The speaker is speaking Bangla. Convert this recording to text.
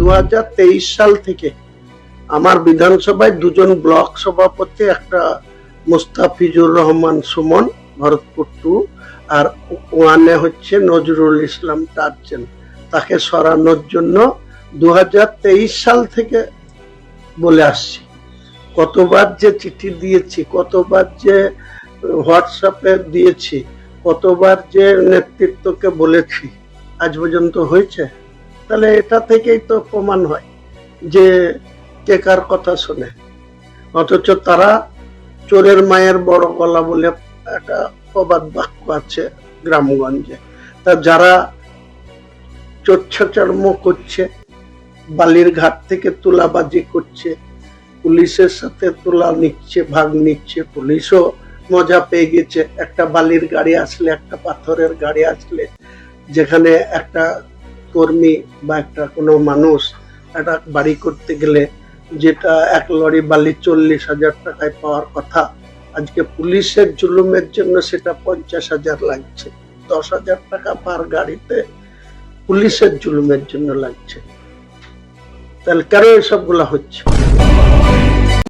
দু হাজার তেইশ সাল থেকে আমার বিধানসভায় দুজন ব্লক সভাপতি, একটা মুস্তাফিজুর রহমান সুমন, ভরতপুর টু, আর ওয়ানে হচ্ছে নজরুল ইসলাম টার্জেন তাকে সরানোর জন্য দু হাজার তেইশ সাল থেকে বলে আসছি। কতবার যে চিঠি দিয়েছি, কতবার যে হোয়াটসঅ্যাপে দিয়েছি, কতবার যে নেতৃত্বকে বলেছি, আজ পর্যন্ত হয়েছে? তাহলে এটা থেকেই তো প্রমাণ হয় যে কে কার কথা শোনে। অথচ তারা চোরের মায়ের বড় গলা বলে একটা প্রবাদ বাক্য আছে গ্রামগঞ্জে। তা যারা চোচ্ছচর্ম করছে, বালির ঘাট থেকে তুলাবাজি করছে, পুলিশের সাথে তুলা নিচ্ছে, ভাগ নিচ্ছে, পুলিশও মজা পেয়ে গেছে। একটা বালির গাড়ি আসলে, একটা পাথরের গাড়ি আসলে, যেখানে একটা কর্মী বা একটা কোনো মানুষ একটা বাড়ি করতে গেলে যেটা এক লরি বালি চল্লিশ হাজার টাকায় পাওয়ার কথা, আজকে পুলিশের জুলুমের জন্য সেটা পঞ্চাশ হাজার লাগছে, দশ হাজার টাকা পার গাড়িতে পুলিশের জুলুমের জন্য লাগছে। তাহলে কেন এসবগুলা হচ্ছে?